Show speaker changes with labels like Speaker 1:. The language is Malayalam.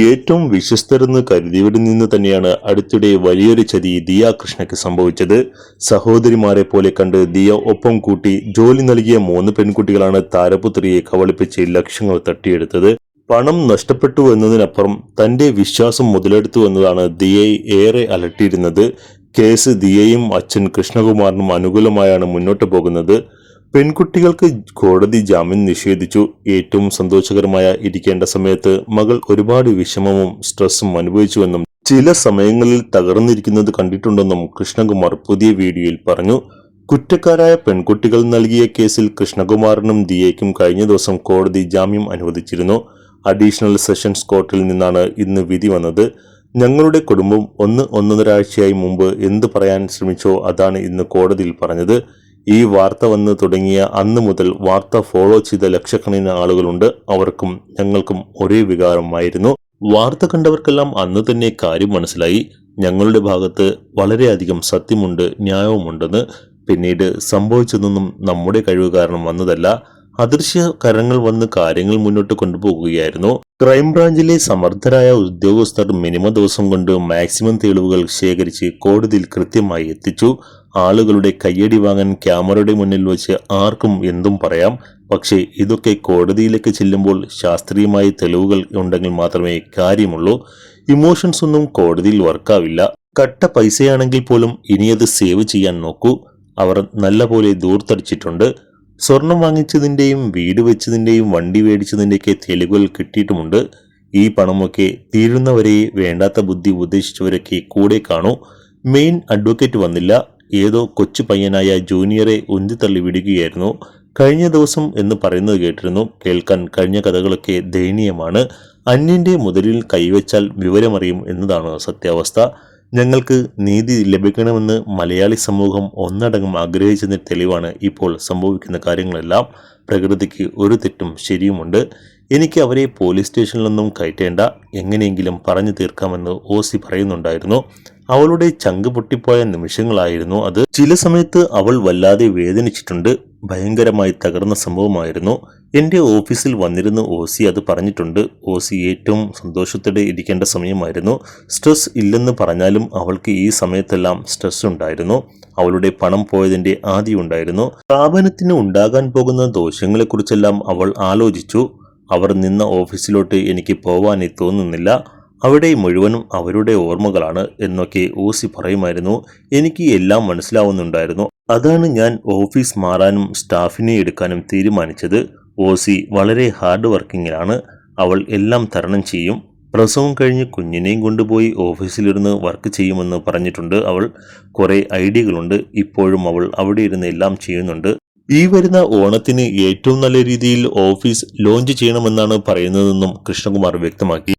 Speaker 1: ഏറ്റവും വിശ്വസ്തരെന്ന് കരുതിയവരിൽ നിന്ന് തന്നെയാണ് അടുത്തിടെ വലിയൊരു ചതി ദിയ കൃഷ്ണയ്ക്ക് സംഭവിച്ചത്. സഹോദരിമാരെ പോലെ കണ്ട് ദിയ ഒപ്പം കൂട്ടി ജോലി നൽകിയ മൂന്ന് പെൺകുട്ടികളാണ് താരപുത്രിയെ കവളിപ്പിച്ച് ലക്ഷ്യങ്ങൾ തട്ടിയെടുത്തത്. പണം നഷ്ടപ്പെട്ടു എന്നതിനപ്പുറം തന്റെ വിശ്വാസം മുതലെടുത്തു എന്നതാണ് ദിയയെ ഏറെ അലട്ടിയിരുന്നത്. കേസ് ദിയയും അച്ഛൻ കൃഷ്ണകുമാറിനും അനുകൂലമായാണ് മുന്നോട്ട് പോകുന്നത്. പെൺകുട്ടികൾക്ക് കോടതി ജാമ്യം നിഷേധിച്ചു. ഏറ്റവും സന്തോഷകരമായ ഇരിക്കേണ്ട സമയത്ത് മകൾ ഒരുപാട് വിഷമവും സ്ട്രെസ്സും അനുഭവിച്ചുവെന്നും ചില സമയങ്ങളിൽ തകർന്നിരിക്കുന്നത് കണ്ടിട്ടുണ്ടെന്നും കൃഷ്ണകുമാർ പുതിയ വീഡിയോയിൽ പറഞ്ഞു. കുറ്റക്കാരായ പെൺകുട്ടികൾ നൽകിയ കേസിൽ കൃഷ്ണകുമാറിനും ദിയയ്ക്കും കഴിഞ്ഞ ദിവസം കോടതി ജാമ്യം അനുവദിച്ചിരുന്നു. അഡീഷണൽ സെഷൻസ് കോർട്ടിൽ നിന്നാണ് ഇന്ന് വിധി വന്നത്. ഞങ്ങളുടെ കുടുംബം ഒന്ന് ഒന്നൊന്നരാഴ്ചയായി മുമ്പ് എന്ത് പറയാൻ ശ്രമിച്ചോ അതാണ് ഇന്ന് കോടതിയിൽ പറഞ്ഞത്. ഈ വാർത്ത വന്ന് തുടങ്ങിയ അന്ന് മുതൽ വാർത്ത ഫോളോ ചെയ്ത ലക്ഷക്കണക്കിന് ആളുകളുണ്ട്. അവർക്കും ഞങ്ങൾക്കും ഒരേ വികാരമായിരുന്നു. വാർത്ത കണ്ടവർക്കെല്ലാം അന്ന് തന്നെ കാര്യം മനസ്സിലായി. ഞങ്ങളുടെ ഭാഗത്ത് വളരെയധികം സത്യമുണ്ട് ന്യായവുമുണ്ടെന്ന് പിന്നീട് സംഭവിച്ചതൊന്നും നമ്മുടെ കഴിവ് കാരണം വന്നതല്ല. അദൃശ്യ കരങ്ങൾ വന്ന് കാര്യങ്ങൾ മുന്നോട്ട് കൊണ്ടുപോകുകയായിരുന്നു. ക്രൈംബ്രാഞ്ചിലെ സമർത്ഥരായ ഉദ്യോഗസ്ഥർ മിനിമം ദിവസം കൊണ്ട് മാക്സിമം തെളിവുകൾ ശേഖരിച്ച് കോടതിയിൽ കൃത്യമായി എത്തിച്ചു. ആളുകളുടെ കയ്യടി വാങ്ങാൻ ക്യാമറയുടെ മുന്നിൽ വെച്ച് ആർക്കും എന്തും പറയാം. പക്ഷേ ഇതൊക്കെ കോടതിയിലേക്ക് ചെല്ലുമ്പോൾ ശാസ്ത്രീയമായ തെളിവുകൾ ഉണ്ടെങ്കിൽ മാത്രമേ കാര്യമുള്ളൂ. ഇമോഷൻസ് ഒന്നും കോടതിയിൽ വർക്കാവില്ല. കട്ട പൈസയാണെങ്കിൽ പോലും ഇനിയത് സേവ് ചെയ്യാൻ നോക്കൂ. അവർ നല്ലപോലെ ദൂർത്തടിച്ചിട്ടുണ്ട്. സ്വർണം വാങ്ങിച്ചതിന്റെയും വീട് വെച്ചതിന്റെയും വണ്ടി മേടിച്ചതിന്റെയൊക്കെ തെളിവുകൾ കിട്ടിയിട്ടുമുണ്ട്. ഈ പണമൊക്കെ തീരുന്നവരെ വേണ്ടാത്ത ബുദ്ധി ഉപദേശിച്ചവരൊക്കെ കൂടെ കാണൂ. മെയിൻ അഡ്വക്കേറ്റ് വന്നില്ല. ഏതോ കൊച്ചു പയ്യനായ ജൂനിയറെ ഉന്തിത്തള്ളി വിടുകയായിരുന്നു. കഴിഞ്ഞ ദിവസം എന്ന് പറയുന്നത് കേട്ടിരുന്നു. കേൾക്കാൻ കഴിഞ്ഞ കഥകളൊക്കെ ദയനീയമാണ്. അന്യന്റെ മുതലിൽ കൈവച്ചാൽ വിവരമറിയും എന്നതാണ് സത്യാവസ്ഥ. ഞങ്ങൾക്ക് നീതി ലഭിക്കണമെന്ന് മലയാളി സമൂഹം ഒന്നടങ്കം ആഗ്രഹിച്ചതിന് തെളിവാണ് ഇപ്പോൾ സംഭവിക്കുന്ന കാര്യങ്ങളെല്ലാം. പ്രകൃതിക്ക് ഒരു തെറ്റും ശരിയുമുണ്ട്. എനിക്ക് അവരെ പോലീസ് സ്റ്റേഷനിലൊന്നും കയറ്റേണ്ട. എങ്ങനെയെങ്കിലും പറഞ്ഞു തീർക്കാമെന്ന് ഒ സി പറയുന്നുണ്ടായിരുന്നു. അവളുടെ ചങ്ക് പൊട്ടിപ്പോയ നിമിഷങ്ങളായിരുന്നു അത്. ചില സമയത്ത് അവൾ വല്ലാതെ വേദനിച്ചിട്ടുണ്ട്. ഭയങ്കരമായി തകർന്ന സംഭവമായിരുന്നു. എന്റെ ഓഫീസിൽ വന്നിരുന്ന ഒ സി അത് പറഞ്ഞിട്ടുണ്ട്. ഒ സി ഏറ്റവും സന്തോഷത്തോടെ ഇരിക്കേണ്ട സമയമായിരുന്നു. സ്ട്രെസ് ഇല്ലെന്ന് പറഞ്ഞാലും അവൾക്ക് ഈ സമയത്തെല്ലാം സ്ട്രെസ് ഉണ്ടായിരുന്നു. അവളുടെ പണം പോയതിന്റെ ആദ്യം ഉണ്ടായിരുന്നു. സ്ഥാപനത്തിന് ഉണ്ടാകാൻ പോകുന്ന ദോഷങ്ങളെക്കുറിച്ചെല്ലാം അവൾ ആലോചിച്ചു. അവർ നിന്ന ഓഫീസിലോട്ട് എനിക്ക് പോവാനേ തോന്നുന്നില്ല. അവിടെ മുഴുവനും അവരുടെ ഓർമ്മകളാണ് എന്നൊക്കെ ഓസി പറയുമായിരുന്നു. എനിക്ക് എല്ലാം മനസ്സിലാവുന്നുണ്ടായിരുന്നു. അതാണ് ഞാൻ ഓഫീസ് മാറാനും സ്റ്റാഫിനെ എടുക്കാനും തീരുമാനിച്ചത്. ഓസി വളരെ ഹാർഡ് വർക്കിങ്ങിലാണ്. അവൾ എല്ലാം തരണം ചെയ്യും. പ്രസവം കഴിഞ്ഞ് കുഞ്ഞിനെയും കൊണ്ടുപോയി ഓഫീസിലിരുന്ന് വർക്ക് ചെയ്യുമെന്ന് പറഞ്ഞിട്ടുണ്ട് അവൾ. കുറേ ഐഡിയകളുണ്ട്. ഇപ്പോഴും അവൾ അവിടെ ഇരുന്ന് എല്ലാം ചെയ്യുന്നുണ്ട്. ഈ വരുന്ന ഓണത്തിന് ഏറ്റവും നല്ല രീതിയിൽ ഓഫീസ് ലോഞ്ച് ചെയ്യണമെന്നാണ് പറയുന്നതെന്നും കൃഷ്ണകുമാർ വ്യക്തമാക്കി.